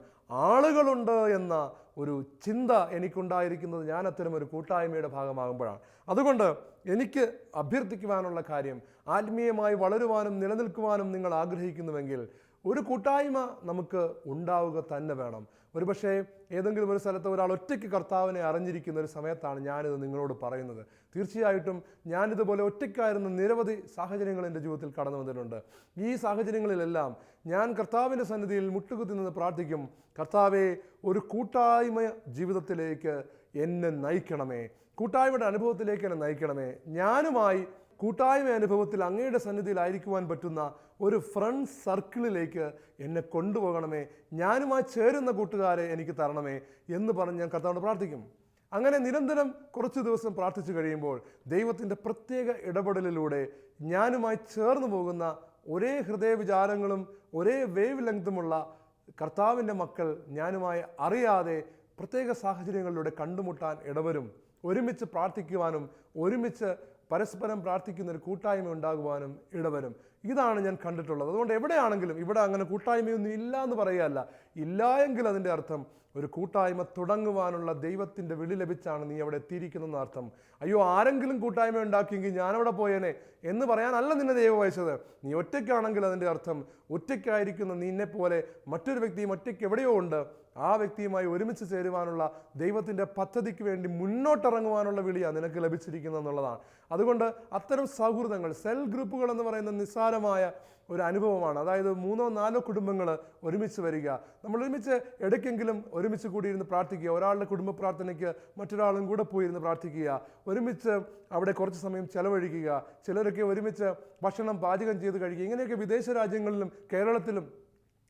ആളുകളുണ്ട് എന്ന ഒരു ചിന്ത എനിക്കുണ്ടായിരിക്കുന്നത് ഞാൻ അത്തരം ഒരു കൂട്ടായ്മയുടെ ഭാഗമാകുമ്പോഴാണ്. അതുകൊണ്ട് എനിക്ക് അഭ്യർത്ഥിക്കുവാനുള്ള കാര്യം ആത്മീയമായി വളരുവാനും നിലനിൽക്കുവാനും നിങ്ങൾ ആഗ്രഹിക്കുന്നുവെങ്കിൽ ഒരു കൂട്ടായ്മ നമുക്ക് ഉണ്ടാവുക തന്നെ വേണം. ഒരുപക്ഷെ ഏതെങ്കിലും ഒരു സ്ഥലത്ത് ഒരാൾ ഒറ്റയ്ക്ക് കർത്താവിനെ അറിഞ്ഞിരിക്കുന്ന ഒരു സമയത്താണ് ഞാനിത് നിങ്ങളോട് പറയുന്നത്. തീർച്ചയായിട്ടും ഞാനിതുപോലെ ഒറ്റയ്ക്കായിരുന്ന നിരവധി സാഹചര്യങ്ങൾ എന്റെ ജീവിതത്തിൽ കടന്നു വന്നിട്ടുണ്ട്. ഈ സാഹചര്യങ്ങളിലെല്ലാം ഞാൻ കർത്താവിന്റെ സന്നിധിയിൽ മുട്ടുകുത്തി നിന്ന് പ്രാർത്ഥിക്കും കർത്താവെ ഒരു കൂട്ടായ്മ ജീവിതത്തിലേക്ക് എന്നെ നയിക്കണമേ. കൂട്ടായ്മയുടെ അനുഭവത്തിലേക്ക് എന്നെ നയിക്കണമേ. ഞാനുമായി കൂട്ടായ്മ അനുഭവത്തിൽ അങ്ങയുടെ സന്നിധിയിലായിരിക്കുവാൻ പറ്റുന്ന ഒരു ഫ്രണ്ട് സർക്കിളിലേക്ക് എന്നെ കൊണ്ടുപോകണമേ. ഞാനുമായി ചേരുന്ന കൂട്ടുകാരെ എനിക്ക് തരണമേ എന്ന് പറഞ്ഞ് ഞാൻ കർത്താവിനോട് പ്രാർത്ഥിക്കും. അങ്ങനെ നിരന്തരം കുറച്ച് ദിവസം പ്രാർത്ഥിച്ചു കഴിയുമ്പോൾ ദൈവത്തിന്റെ പ്രത്യേക ഇടപെടലിലൂടെ ഞാനുമായി ചേർന്ന് പോകുന്ന ഒരേ ഹൃദയ വിചാരങ്ങളും ഒരേ വേവ് ലെങ്തുമുള്ള കർത്താവിന്റെ മക്കൾ ഞാനുമായി അറിയാതെ പ്രത്യേക സാഹചര്യങ്ങളിലൂടെ കണ്ടുമുട്ടാൻ ഇടവരും. ഒരുമിച്ച് പ്രാർത്ഥിക്കുവാനും ഒരുമിച്ച് പരസ്പരം പ്രാർത്ഥിക്കുന്ന ഒരു കൂട്ടായ്മ ഉണ്ടാകുവാനും ഇടവരും. ഇതാണ് ഞാൻ കണ്ടിട്ടുള്ളത്. അതുകൊണ്ട് എവിടെയാണെങ്കിലും ഇവിടെ അങ്ങനെ കൂട്ടായ്മയൊന്നും ഇല്ല എന്ന് പറയുകയല്ല. ഇല്ല എങ്കിൽ അതിന്റെ അർത്ഥം ഒരു കൂട്ടായ്മ തുടങ്ങുവാനുള്ള ദൈവത്തിന്റെ വിളി ലഭിച്ചാണ് നീ അവിടെ എത്തിയിരിക്കുന്നതെന്ന് അർത്ഥം. അയ്യോ ആരെങ്കിലും കൂട്ടായ്മ ഉണ്ടാക്കിയെങ്കിൽ ഞാനവിടെ പോയേനെ എന്ന് പറയാനല്ല നിന്നെ ദൈവം അയച്ചത്. നീ ഒറ്റയ്ക്കാണെങ്കിൽ അതിന്റെ അർത്ഥം ഒറ്റയ്ക്കായിരിക്കുന്ന നിന്നെ പോലെ മറ്റൊരു വ്യക്തിയും ഒറ്റയ്ക്ക് എവിടെയോ ഉണ്ട്. ആ വ്യക്തിയുമായി ഒരുമിച്ച് ചേരുവാനുള്ള ദൈവത്തിന്റെ പദ്ധതിക്ക് വേണ്ടി മുന്നോട്ടിറങ്ങുവാനുള്ള വിളിയാണ് നിനക്ക് ലഭിച്ചിരിക്കുന്നത് എന്നുള്ളതാണ് അതുകൊണ്ട് അത്തരം സൗഹൃദങ്ങൾ സെൽ ഗ്രൂപ്പുകൾ എന്ന് പറയുന്ന നിസ്സാരമായ ഒരു അനുഭവമാണ്. അതായത് മൂന്നോ നാലോ കുടുംബങ്ങൾ ഒരുമിച്ച് വരിക. നമ്മൾ ഒരുമിച്ച് ഇടയ്ക്കെങ്കിലും ഒരുമിച്ച് കൂടിയിരുന്ന് പ്രാർത്ഥിക്കുക. ഒരാളുടെ കുടുംബ പ്രാർത്ഥനയ്ക്ക് മറ്റൊരാളും കൂടെ പോയിരുന്ന് പ്രാർത്ഥിക്കുക. ഒരുമിച്ച് അവിടെ കുറച്ച് സമയം ചെലവഴിക്കുക. ചിലരൊക്കെ ഒരുമിച്ച് ഭക്ഷണം പാചകം ചെയ്ത് കഴിക്കുക. ഇങ്ങനെയൊക്കെ വിദേശ രാജ്യങ്ങളിലും കേരളത്തിലും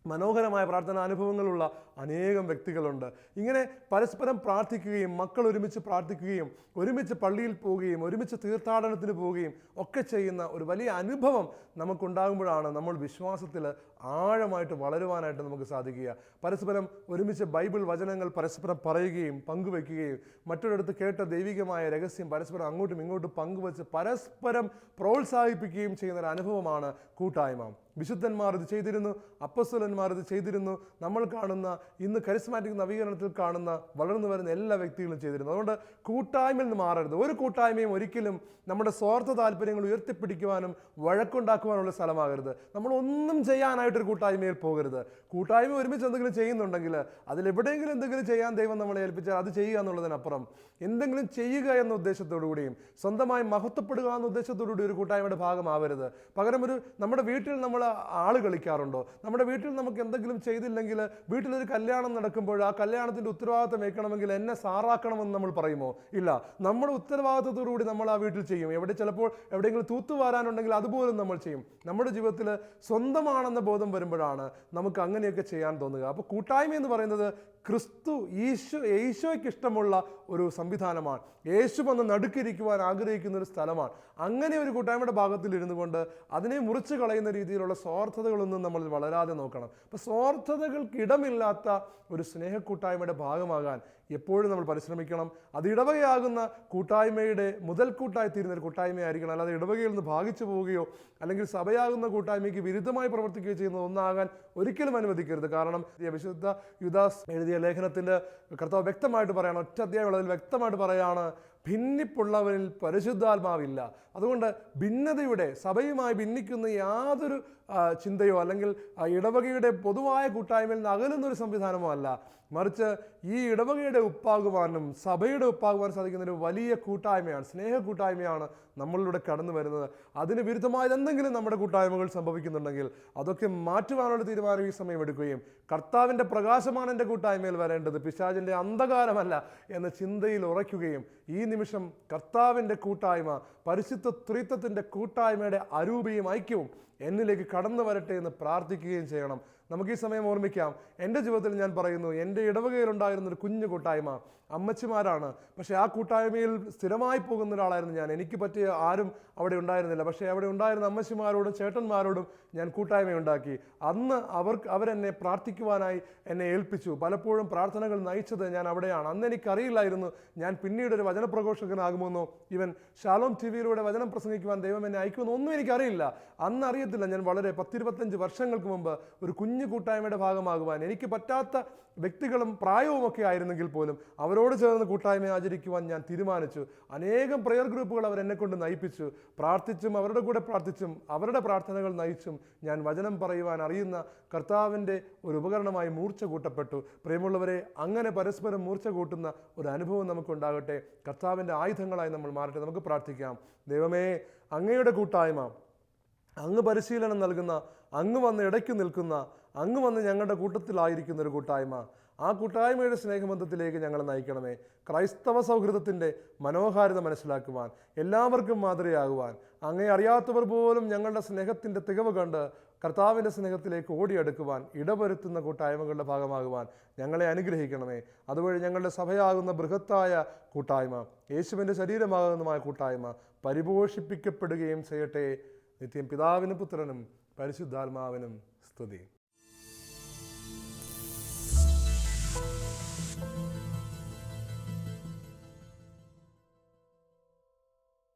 മനോഹരമായ പ്രാർത്ഥനാ അനുഭവങ്ങളുള്ള അനേകം വ്യക്തികളുണ്ട്. ഇങ്ങനെ പരസ്പരം പ്രാർത്ഥിക്കുകയും മക്കൾ ഒരുമിച്ച് പ്രാർത്ഥിക്കുകയും ഒരുമിച്ച് പള്ളിയിൽ പോവുകയും ഒരുമിച്ച് തീർത്ഥാടനത്തിന് പോവുകയും ഒക്കെ ചെയ്യുന്ന ഒരു വലിയ അനുഭവം നമുക്കുണ്ടാകുമ്പോഴാണ് നമ്മൾ വിശ്വാസത്തിൽ ആഴമായിട്ട് വളരുവാനായിട്ട് നമുക്ക് സാധിക്കുക. പരസ്പരം ഒരുമിച്ച് ബൈബിൾ വചനങ്ങൾ പരസ്പരം പറയുകയും പങ്കുവെക്കുകയും മറ്റൊരിടത്ത് കേട്ട ദൈവികമായ രഹസ്യം പരസ്പരം അങ്ങോട്ടും ഇങ്ങോട്ടും പങ്കുവച്ച് പരസ്പരം പ്രോത്സാഹിപ്പിക്കുകയും ചെയ്യുന്ന ഒരു അനുഭവമാണ് കൂട്ടായ്മ. വിശുദ്ധന്മാർ ഇത് ചെയ്തിരുന്നു അപ്പസ്വലന്മാർ ഇത് ചെയ്തിരുന്നു നമ്മൾ കാണുന്ന ഇന്ന് കരിസ്മാറ്റിക് നവീകരണത്തിൽ കാണുന്ന വളർന്നു വരുന്ന എല്ലാ വ്യക്തികളും ചെയ്തിരുന്നു. അതുകൊണ്ട് കൂട്ടായ്മയിൽ നിന്ന് മാറരുത്. ഒരു കൂട്ടായ്മയും ഒരിക്കലും നമ്മുടെ സ്വാർത്ഥ താല്പര്യങ്ങൾ ഉയർത്തിപ്പിടിക്കുവാനും വഴക്കുണ്ടാക്കുവാനുള്ള സ്ഥലമാകരുത്. നമ്മൾ ഒന്നും ചെയ്യാനായിട്ടൊരു കൂട്ടായ്മയിൽ പോകരുത്. കൂട്ടായ്മ ഒരുമിച്ച് എന്തെങ്കിലും ചെയ്യുന്നുണ്ടെങ്കിൽ അതിലെവിടെയെങ്കിലും എന്തെങ്കിലും ചെയ്യാൻ ദൈവം നമ്മളെ ഏൽപ്പിച്ചാൽ അത് ചെയ്യുക എന്നുള്ളതിനപ്പുറം എന്തെങ്കിലും ചെയ്യുക എന്ന ഉദ്ദേശത്തോടു കൂടിയും സ്വന്തമായി മഹത്വപ്പെടുക എന്ന ഉദ്ദേശത്തോടു കൂടി ഒരു കൂട്ടായ്മയുടെ ഭാഗമാവരുത്. പകരം ഒരു നമ്മുടെ വീട്ടിൽ നമ്മൾ ആൾ കളിക്കാറുണ്ടോ? നമ്മുടെ വീട്ടിൽ നമുക്ക് എന്തെങ്കിലും ചെയ്തില്ലെങ്കിൽ വീട്ടിലൊരു കല്യാണം നടക്കുമ്പോൾ ആ കല്യാണത്തിന്റെ ഉത്തരവാദിത്തം ഏൽക്കണമെങ്കിൽ എന്നെ സാറാക്കണമെന്ന് നമ്മൾ പറയുമോ? ഇല്ല. നമ്മുടെ ഉത്തരവാദിത്തത്തോടു കൂടി നമ്മൾ ആ വീട്ടിൽ ചെയ്യും. എവിടെ ചിലപ്പോൾ എവിടെയെങ്കിലും തൂത്തുവാരാനുണ്ടെങ്കിൽ അതുപോലും നമ്മൾ ചെയ്യും. നമ്മുടെ ജീവിതത്തിൽ സ്വന്തമാണെന്ന വരുമ്പോഴാണ് നമുക്ക് അങ്ങനെയൊക്കെ ചെയ്യാൻ തോന്നുക. അപ്പോൾ കൂട്ടായ്മ എന്ന് പറയുന്നത് ക്രിസ്തു ഈശോ ഈശോയ്ക്ക് ഇഷ്ടമുള്ള ഒരു സംവിധാനമാണ്. യേശു വന്ന് നടുക്കിരിക്കുവാൻ ആഗ്രഹിക്കുന്ന ഒരു സ്ഥലമാണ്. അങ്ങനെ ഒരു കൂട്ടായ്മയുടെ ഭാഗത്തിൽ ഇരുന്നു കൊണ്ട് അതിനെ മുറിച്ച് കളയുന്ന രീതിയിലുള്ള സ്വാർത്ഥതകളൊന്നും നമ്മൾ വളരാതെ നോക്കണം. അപ്പോൾ സ്വാർത്ഥതകൾക്കിടമില്ലാത്ത ഒരു സ്നേഹക്കൂട്ടായ്മയുടെ ഭാഗമാകാൻ എപ്പോഴും നമ്മൾ പരിശ്രമിക്കണം. അത് ഇടവകയാകുന്ന കൂട്ടായ്മയുടെ മുതൽക്കൂട്ടായി തീരുന്ന ഒരു കൂട്ടായ്മയായിരിക്കണം. അല്ലാതെ ഇടവകയിൽ നിന്ന് ഭാഗിച്ചു പോവുകയോ അല്ലെങ്കിൽ സഭയാകുന്ന കൂട്ടായ്മയ്ക്ക് വിരുദ്ധമായി പ്രവർത്തിക്കുകയോ ചെയ്യുന്ന ഒന്നാകാൻ ഒരിക്കലും അനുവദിക്കരുത്. കാരണം വിശുദ്ധ യുദാസ് എഴുതിയ ലേഖനത്തിന്റെ കർത്താവ് വ്യക്തമായിട്ട് പറയാണ് ഒറ്റ അധ്യായമുള്ളതിൽ വ്യക്തമായിട്ട് പറയാണ് ഭിന്നിപ്പുള്ളവരിൽ പരിശുദ്ധാത്മാവില്ല. അതുകൊണ്ട് ഭിന്നതയുടെ സഭയുമായി ഭിന്നിക്കുന്ന യാതൊരു ചിന്തയോ അല്ലെങ്കിൽ ഇടവകയുടെ പൊതുവായ കൂട്ടായ്മയിൽ നിന്ന് അകലുന്ന ഒരു സംവിധാനമോ അല്ല. മറിച്ച് ഈ ഇടവകയുടെ ഉപ്പാകുവാനും സഭയുടെ ഉപ്പാകുവാനും സാധിക്കുന്ന ഒരു വലിയ കൂട്ടായ്മയാണ് സ്നേഹ കൂട്ടായ്മയാണ് നമ്മളിലൂടെ കടന്നു വരുന്നത്. അതിന് വിരുദ്ധമായത് എന്തെങ്കിലും നമ്മുടെ കൂട്ടായ്മകൾ സംഭവിക്കുന്നുണ്ടെങ്കിൽ അതൊക്കെ മാറ്റുവാനുള്ള തീരുമാനം ഈ സമയം എടുക്കുകയും കർത്താവിന്റെ പ്രകാശമാണ് എന്റെ കൂട്ടായ്മയിൽ വരേണ്ടത് പിശാചിന്റെ അന്ധകാരമല്ല എന്ന ചിന്തയിൽ ഉറയ്ക്കുകയും ഈ നിമിഷം കർത്താവിന്റെ കൂട്ടായ്മ പരിശുദ്ധ ത്രിത്വത്തിന്റെ കൂട്ടായ്മയുടെ അരൂപിയും ഐക്യവും എന്നിലേക്ക് കടന്നു വരട്ടെ എന്ന് പ്രാർത്ഥിക്കുകയും ചെയ്യണം. നമുക്ക് ഈ സമയം ഓർമ്മിക്കാം. എന്റെ ജീവിതത്തിൽ ഞാൻ പറയുന്നു എന്റെ ഇടവകയിലുണ്ടായിരുന്ന ഒരു കുഞ്ഞു കൂട്ടായ്മ അമ്മച്ചിമാരാണ്. പക്ഷേ ആ കൂട്ടായ്മയിൽ സ്ഥിരമായി പോകുന്ന ഒരാളായിരുന്നു ഞാൻ. എനിക്ക് പറ്റിയ ആരും അവിടെ ഉണ്ടായിരുന്നില്ല. പക്ഷേ അവിടെ ഉണ്ടായിരുന്ന അമ്മച്ചിമാരോടും ചേട്ടന്മാരോടും ഞാൻ കൂട്ടായ്മ ഉണ്ടാക്കി അന്ന് അവർ അവരെന്നെ പ്രാർത്ഥിക്കുവാനായി എന്നെ ഏൽപ്പിച്ചു. പലപ്പോഴും പ്രാർത്ഥനകൾ നയിച്ചത് ഞാൻ അവിടെയാണ്. അന്ന് എനിക്കറിയില്ലായിരുന്നു ഞാൻ പിന്നീട് ഒരു വചനപ്രഘോഷകനാകുമെന്നോ ഇവൻ ഷാലോം ടി വിയിലൂടെ വചനം പ്രസംഗിക്കുവാൻ ദൈവം എന്നെ അയക്കുമെന്നോ ഒന്നും എനിക്കറിയില്ല. അന്ന് അറിയത്തില്ല. ഞാൻ വളരെ പത്തിരുപത്തഞ്ച് വർഷങ്ങൾക്ക് മുമ്പ് ഒരു കുഞ്ഞു കൂട്ടായ്മയുടെ ഭാഗമാകുവാൻ എനിക്ക് പറ്റാത്ത വ്യക്തികളും പ്രായവുമൊക്കെ ആയിരുന്നെങ്കിൽ പോലും അവരോട് ചേർന്ന് കൂട്ടായ്മ ആചരിക്കുവാൻ ഞാൻ തീരുമാനിച്ചു. അനേകം പ്രെയർ ഗ്രൂപ്പുകൾ അവർ എന്നെ കൊണ്ട് നയിപ്പിച്ചു. പ്രാർത്ഥിച്ചും അവരുടെ കൂടെ പ്രാർത്ഥിച്ചും അവരുടെ പ്രാർത്ഥനകൾ നയിച്ചും ഞാൻ വചനം പറയുവാൻ അറിയുന്ന കർത്താവിന്റെ ഒരു ഉപകരണമായി മൂർച്ച കൂട്ടപ്പെട്ടു. പ്രിയമുള്ളവരെ അങ്ങനെ പരസ്പരം മൂർച്ച കൂട്ടുന്ന ഒരു അനുഭവം നമുക്കുണ്ടാകട്ടെ. കർത്താവിന്റെ ആയുധങ്ങളായി നമ്മൾ മാറട്ടെ. നമുക്ക് പ്രാർത്ഥിക്കാം. ദൈവമേ അങ്ങയുടെ കൂട്ടായ്മ അങ്ങ് പരിശീലനം നൽകുന്ന അങ്ങ് വന്ന് ഇടയ്ക്ക് നിൽക്കുന്ന അങ്ങ് വന്ന് ഞങ്ങളുടെ കൂട്ടത്തിലായിരിക്കുന്ന ഒരു കൂട്ടായ്മ. ആ കൂട്ടായ്മയുടെ സ്നേഹബന്ധത്തിലേക്ക് ഞങ്ങളെ നയിക്കണമേ. ക്രൈസ്തവ സൗഹൃദത്തിന്റെ മനോഹാരിത മനസ്സിലാക്കുവാൻ എല്ലാവർക്കും മാതൃകയാകുവാൻ അങ്ങേ അറിയാത്തവർ പോലും ഞങ്ങളുടെ സ്നേഹത്തിന്റെ തികവ് കണ്ട് കർത്താവിന്റെ സ്നേഹത്തിലേക്ക് ഓടിയെടുക്കുവാൻ ഇടവരുത്തുന്ന കൂട്ടായ്മകളുടെ ഭാഗമാകുവാൻ ഞങ്ങളെ അനുഗ്രഹിക്കണമേ. അതുവഴി ഞങ്ങളുടെ സഭയാകുന്ന ബൃഹത്തായ കൂട്ടായ്മ യേശുവിന്റെ ശരീരമാകുന്നതുമായ കൂട്ടായ്മ പരിപോഷിപ്പിക്കപ്പെടുകയും ചെയ്യട്ടെ. നിത്യം പിതാവിനും പുത്രനും പരിശുദ്ധാത്മാവിനും സ്തുതി.